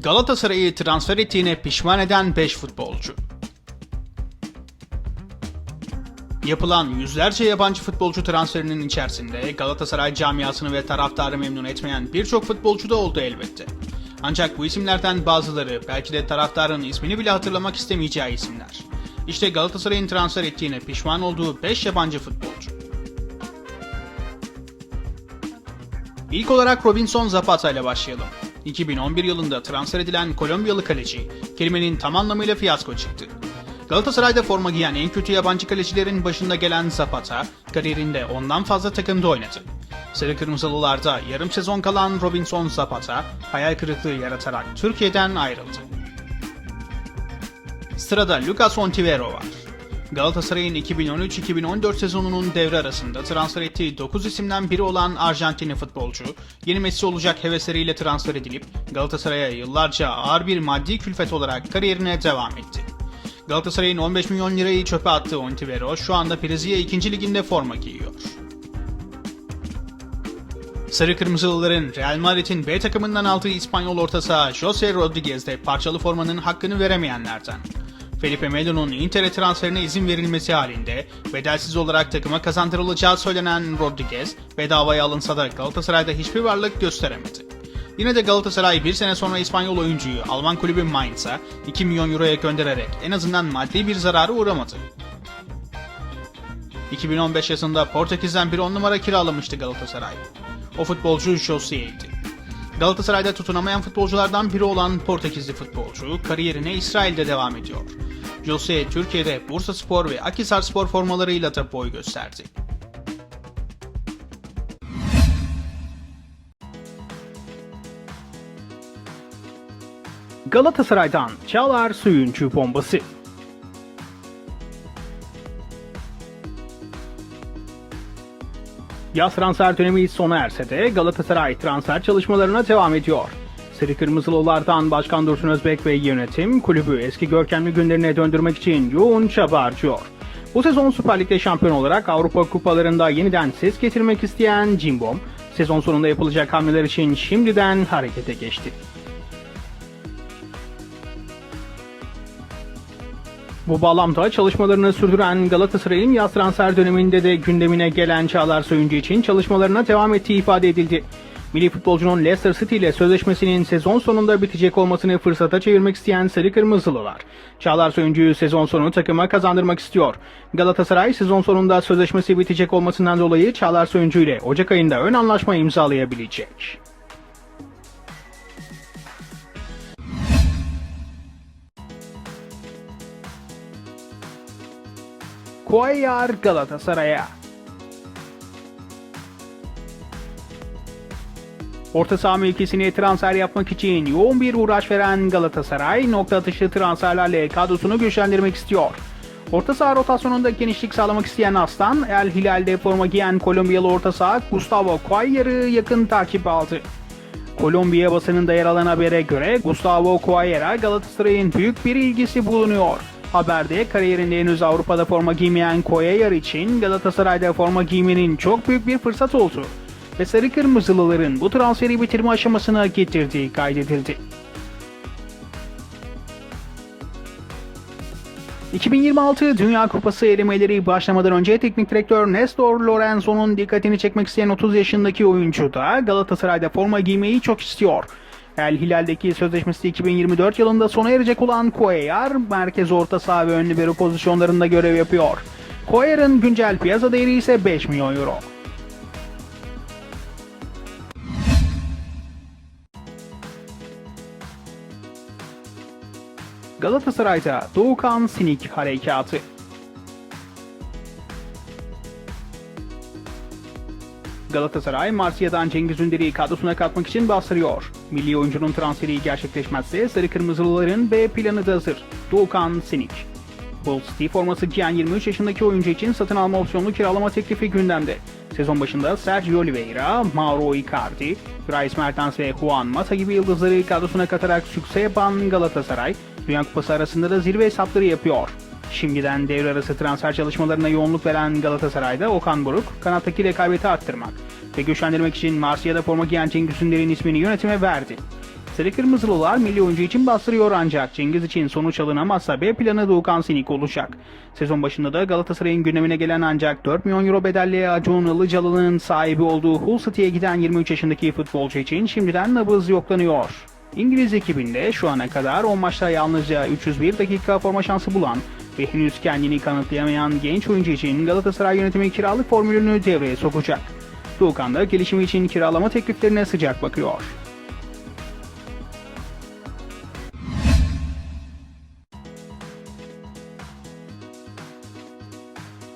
Galatasaray'ı transfer ettiğine pişman eden 5 futbolcu. Yapılan yüzlerce yabancı futbolcu transferinin içerisinde Galatasaray camiasını ve taraftarı memnun etmeyen birçok futbolcu da oldu elbette. Ancak bu isimlerden bazıları belki de taraftarın ismini bile hatırlamak istemeyeceği isimler. İşte Galatasaray'ın transfer ettiğine pişman olduğu 5 yabancı futbolcu. İlk olarak Robinson Zapata ile başlayalım. 2011 yılında transfer edilen Kolombiyalı kaleci, kelimenin tam anlamıyla fiyasko çıktı. Galatasaray'da forma giyen en kötü yabancı kalecilerin başında gelen Zapata, kariyerinde ondan fazla takımda oynadı. Sarı Kırmızılılarda yarım sezon kalan Robinson Zapata, hayal kırıklığı yaratarak Türkiye'den ayrıldı. Sırada Lucas Ontivero var. Galatasaray'ın 2013-2014 sezonunun devre arasında transfer ettiği 9 isimden biri olan Arjantinli futbolcu, yeni Messi olacak hevesleriyle transfer edilip Galatasaray'a yıllarca ağır bir maddi külfet olarak kariyerine devam etti. Galatasaray'ın 15 milyon lirayı çöpe attığı Ontivero şu anda Brezilya 2. liginde forma giyiyor. Sarı Kırmızılıların Real Madrid'in B takımından aldığı İspanyol orta saha Jose Rodriguez de parçalı formanın hakkını veremeyenlerden. Felipe Melo'nun Inter'e transferine izin verilmesi halinde bedelsiz olarak takıma kazandırılacağı söylenen Rodriguez bedavaya alınsa da Galatasaray'da hiçbir varlık gösteremedi. Yine de Galatasaray bir sene sonra İspanyol oyuncuyu Alman kulübü Mainz'a 2 milyon euroya göndererek en azından maddi bir zararı uğramadı. 2015 yazında Portekiz'den bir 10 numara kiralamıştı Galatasaray. O futbolcu José'ydi. Galatasaray'da tutunamayan futbolculardan biri olan Portekizli futbolcu kariyerine İsrail'de devam ediyor. Jose Türkiye'de Bursa Spor ve Akhisar Spor formalarıyla da boy gösterdi. Galatasaray'dan Çağlar Söyüncü bombası. Yaz transfer dönemi sona erse de Galatasaray transfer çalışmalarına devam ediyor. Sarı Kırmızılılardan Başkan Dursun Özbek ve yönetim kulübü eski görkemli günlerine döndürmek için yoğun çaba harcıyor. Bu sezon Süper Lig'de şampiyon olarak Avrupa kupalarında yeniden ses getirmek isteyen Cimbom, sezon sonunda yapılacak hamleler için şimdiden harekete geçti. Bu bağlamda çalışmalarını sürdüren Galatasaray'ın yaz transfer döneminde de gündemine gelen Çağlar Soyuncu için çalışmalarına devam ettiği ifade edildi. Milli futbolcunun Leicester City ile sözleşmesinin sezon sonunda bitecek olmasını fırsata çevirmek isteyen Sarı Kırmızılılar. Çağlar Soyuncu'yu sezon sonu takıma kazandırmak istiyor. Galatasaray sezon sonunda sözleşmesi bitecek olmasından dolayı Çağlar Soyuncu ile Ocak ayında ön anlaşma imzalayabilecek. Cuellar Galatasaray'a. Orta saha mevkisine transfer yapmak için yoğun bir uğraş veren Galatasaray nokta atışı transferlerle kadrosunu güçlendirmek istiyor. Orta saha rotasyonunda genişlik sağlamak isteyen Aslan, El Hilal'de forma giyen Kolombiyalı orta saha Gustavo Cuellar'ı yakın takip aldı. Kolombiya basınında yer alan habere göre Gustavo Cuellar'a Galatasaray'ın büyük bir ilgisi bulunuyor. Haberde kariyerinde henüz Avrupa'da forma giymeyen Cuellar için Galatasaray'da forma giymenin çok büyük bir fırsat oldu. Ve Sarı Kırmızılıların bu transferi bitirme aşamasına getirdiği kaydedildi. 2026 Dünya Kupası elemeleri başlamadan önce teknik direktör Nestor Lorenzo'nun dikkatini çekmek isteyen 30 yaşındaki oyuncu da Galatasaray'da forma giymeyi çok istiyor. El Hilal'deki sözleşmesi 2024 yılında sona erecek olan Cuellar, merkez orta saha ve ön libero pozisyonlarında görev yapıyor. Cuellar'ın güncel piyasa değeri ise 5 milyon euro. Galatasaray'da Doğukan Sinik harekatı. Galatasaray, Marsilya'dan Cengiz Ünder'i kadrosuna katmak için bastırıyor. Milli oyuncunun transferi gerçekleşmezse Sarı Kırmızılıların B planı da hazır. Doğukan Sinik. Hull City forması giyen 23 yaşındaki oyuncu için satın alma opsiyonlu kiralama teklifi gündemde. Sezon başında Sergio Oliveira, Mauro Icardi, Bryce Mertens ve Juan Mata gibi yıldızları kadrosuna katarak sükse yapan Galatasaray, Dünya Kupası arasında da zirve hesapları yapıyor. Şimdiden devre arası transfer çalışmalarına yoğunluk veren Galatasaray'da Okan Buruk, kanattaki rekabeti arttırmak ve güçlendirmek için Marsilya'da forma giyen Cengiz Ünder'in ismini yönetime verdi. Sarı Kırmızılılar milli oyuncu için bastırıyor ancak Cengiz için sonuç alınamazsa B planı Doğukan Sinik olacak. Sezon başında da Galatasaray'ın gündemine gelen ancak 4 milyon euro bedelli Acun Ilıcalı'nın sahibi olduğu Hull City'ye giden 23 yaşındaki futbolcu için şimdiden nabız yoklanıyor. İngiliz ekibinde şu ana kadar 10 maçta yalnızca 301 dakika forma şansı bulan ve henüz kendini kanıtlayamayan genç oyuncu için Galatasaray yönetimi kiralık formülünü devreye sokacak. Doğukan da gelişimi için kiralama tekliflerine sıcak bakıyor.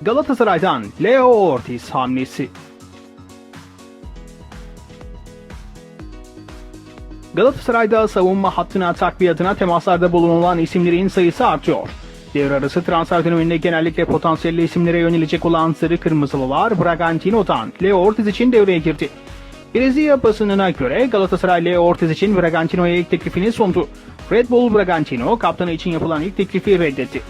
Galatasaray'dan Leo Ortiz hamlesi. Galatasaray'da savunma hattına takviyatına temaslarda bulunulan isimlerin sayısı artıyor. Devre arası transfer döneminde genellikle potansiyelli isimlere yönelecek olan Sarı Kırmızılılar Bragantino'dan Leo Ortiz için devreye girdi. Brezilya basınına göre Galatasaray Leo Ortiz için Bragantino'ya ilk teklifini sundu. Red Bull Bragantino kaptanı için yapılan ilk teklifi reddetti.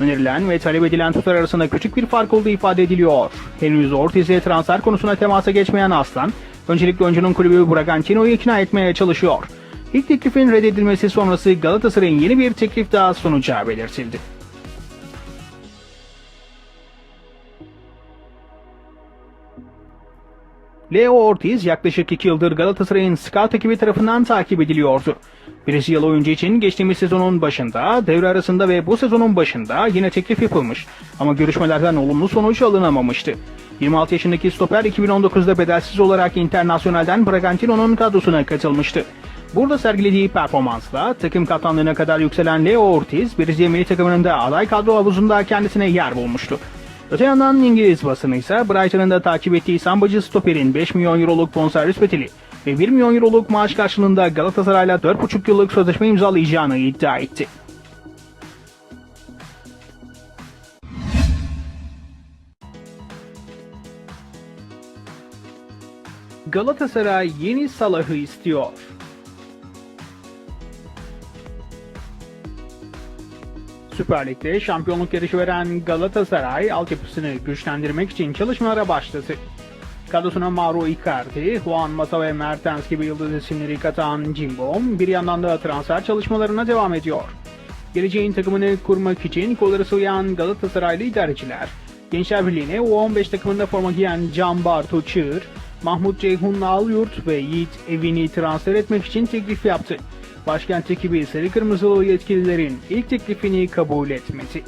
Önerilen ve talep edilen tutar arasında küçük bir fark olduğu ifade ediliyor. Henüz Ortiz'e transfer konusuna temasa geçmeyen Aslan, öncelikle oyuncunun kulübü Bragantino'yu ikna etmeye çalışıyor. İlk teklifin reddedilmesi sonrası Galatasaray'ın yeni bir teklif daha sunacağı belirtildi. Leo Ortiz yaklaşık 2 yıldır Galatasaray'ın scout ekibi tarafından takip ediliyordu. Brezilyalı oyuncu için geçtiğimiz sezonun başında, devre arasında ve bu sezonun başında yine teklif yapılmış ama görüşmelerden olumlu sonuç alınamamıştı. 26 yaşındaki stoper 2019'da bedelsiz olarak Internasyonel'den Bragantino'nun kadrosuna katılmıştı. Burada sergilediği performansla takım kaptanlığına kadar yükselen Leo Ortiz, Brezilya milli takımının da aday kadro havuzunda kendisine yer bulmuştu. Öte yandan İngiliz basını ise Brighton'ın da takip ettiği sambacı stoperin 5 milyon euroluk bonservis bedeli ve 1 milyon euroluk maaş karşılığında Galatasaray'la 4,5 yıllık sözleşme imzalayacağını iddia etti. Galatasaray yeni Salah'ı istiyor. Süper Lig'de şampiyonluk yarışı veren Galatasaray altyapısını güçlendirmek için çalışmalara başladı. Kadrosuna Mauro Icardi, Juan Mata ve Mertens gibi yıldız isimleri katan Cimbom bir yandan da transfer çalışmalarına devam ediyor. Geleceğin takımını kurmak için kolları sıvayan Galatasaraylı idareciler, Gençler Birliği'ne U15 takımında forma giyen Can Bartu Çığır, Mahmut Ceyhun Alyurt ve Yiğit Evin'i transfer etmek için teklif yaptı. Başkent ekibi Sarı Kırmızılı yetkililerin ilk teklifini kabul etmedi.